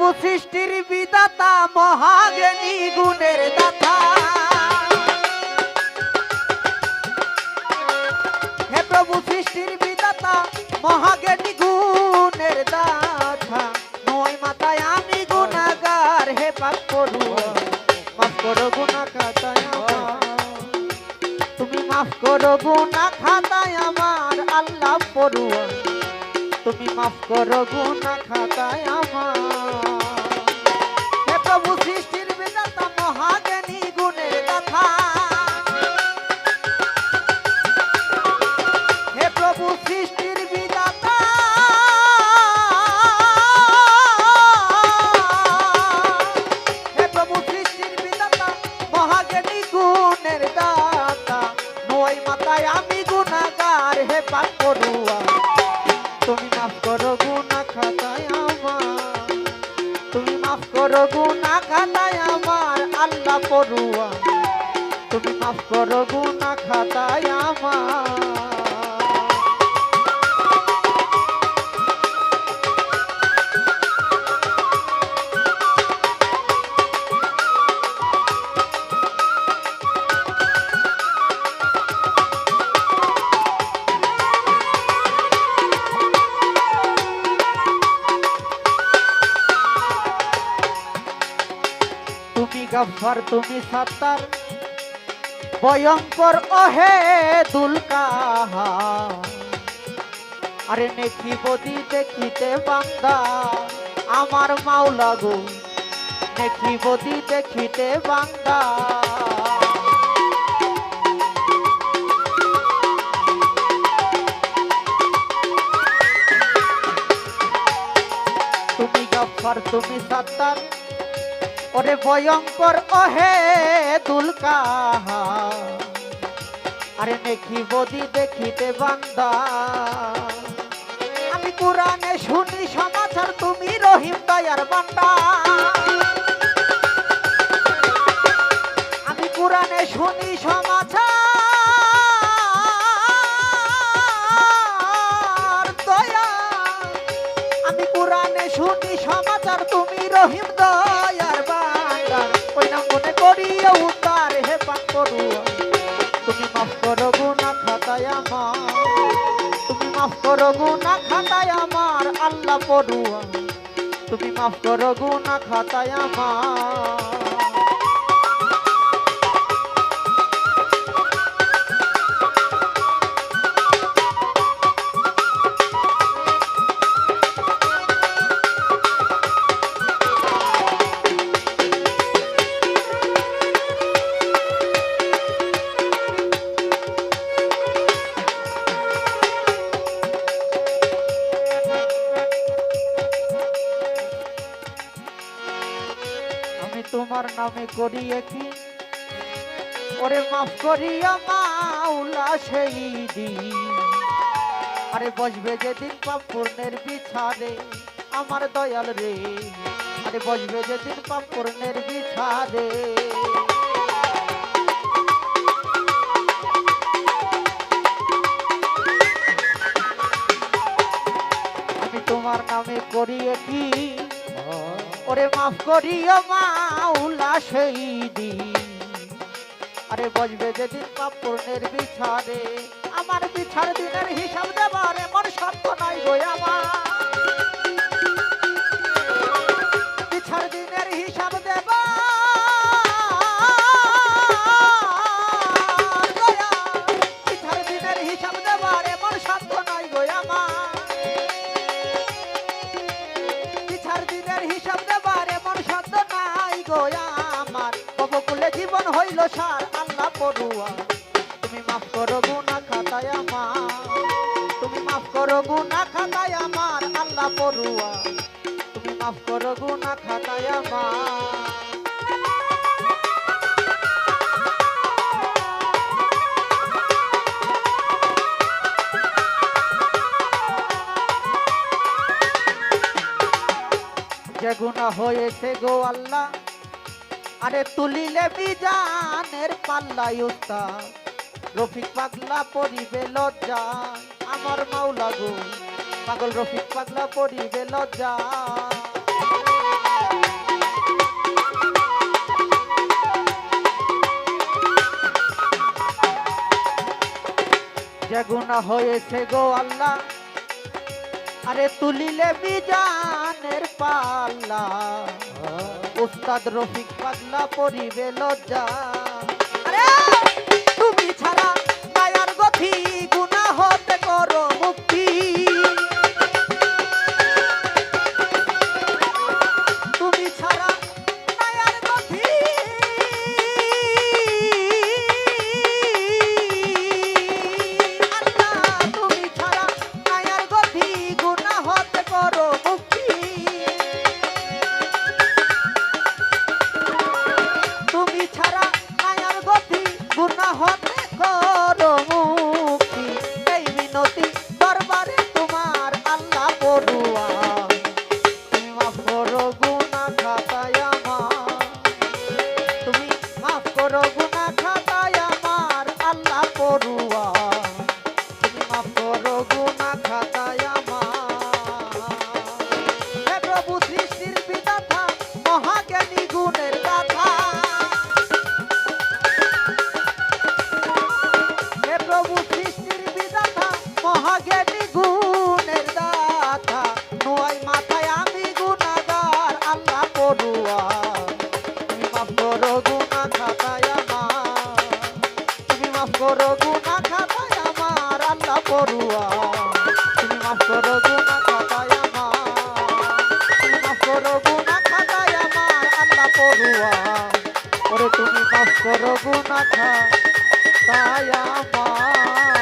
প্রভু সৃষ্টির বিদাতা, মহাজ্ঞানী গুণের দাতা। হে প্রভু সৃষ্টির বিদাতা, মহাজ্ঞানী গুণের দাতা। নয় মাতায় আমি গুণাগার, হে পাপ করু। মাফ করো গুণা। তুমি মাফ করো গুণা খাতায় আমার, আল্লাহ পড়ুয়া তুমি মাফ করো গুণা খাতায় আমার। মাফ করো গুনা খাতায় আমার। তুমি মাফ করো গুনা খাতায় আমার, আল্লাহ পড়ুয়া। তুমি মাফ করো গুনা খাতায় আমার। গফর তুমি সত্তর ভয়ঙ্কর ওহে দুলকাহা। আরে নেকি বদি দেখিতে বান্দা, আমার মাওলা গো। নেকি বদি দেখিতে বান্দা। তুমি গফর তুমি সত্তর ওরে ভয়ঙ্কর, ওহে দুলকাহা। আরে নেকি বদি দেখিতে বান্দা। আমি কোরআনে শুনি, সমাচার তুমি রহিম দয়ার বান্দা। আমি কোরআনে শুনি, সমাচার দয়া। আমি কোরআনে শুনি, সমাচার তুমি রহিম দয়ার করিয়া উদ্ধার হে তুমি মাফ করো গুণা খাতায় আমার। তুমি মাফ করো গুণা খাতায় আমার, আল্লাহ পড়ুয়া। তুমি মাফ করো গুণা খাতায় আমার। তোমার নামে করিয়ে কি ওরে মাফ করিয়া মাওলা সেই দিন। আরে বসবে যেদিন পাপ পূর্ণের বিছাদে আমার দয়াল রে। আরে বসবে যেদিন পাপ পূর্ণের বিছাদে আমি তোমার নামে করিয়ে কি ওরে মাফ করিও মাউলা সেই দিন। আরে বসবে যেদিন পাপ পূর্ণের বিছারে আমার বিছার দিনের হিসাব দেবার এমন শর্ত নাই গো আমার। সার আল্লাহ পড়ুয়া। তুমি মাফ করো গুনা খাতায় আমার। তুমি মাফ করো গুনা খাতায় আমার, আল্লাহ পড়ুয়া। তুমি মাফ করো গুনা খাতায় আমার। যে গুণা হয়েছে গো আল্লাহ আরে তুলিলে বিজানের পাল্লাই উত্তা রফিক পাগলা পরিবে লজ্জা, আমার মাওলা গো। পাগল রফিক পাগলা পরিবে লজ্জা। যে গুণা হয়েছে গো আল্লাহ, আরে তুলিলে বিজান গানের পাল্লা। উস্তাদ রফিক পাগলা পরিবে লজ্জা। তুমি ছাড়া পড়ুয়া। ওরে তুমি মাফ করো গুণাখা তাই আমার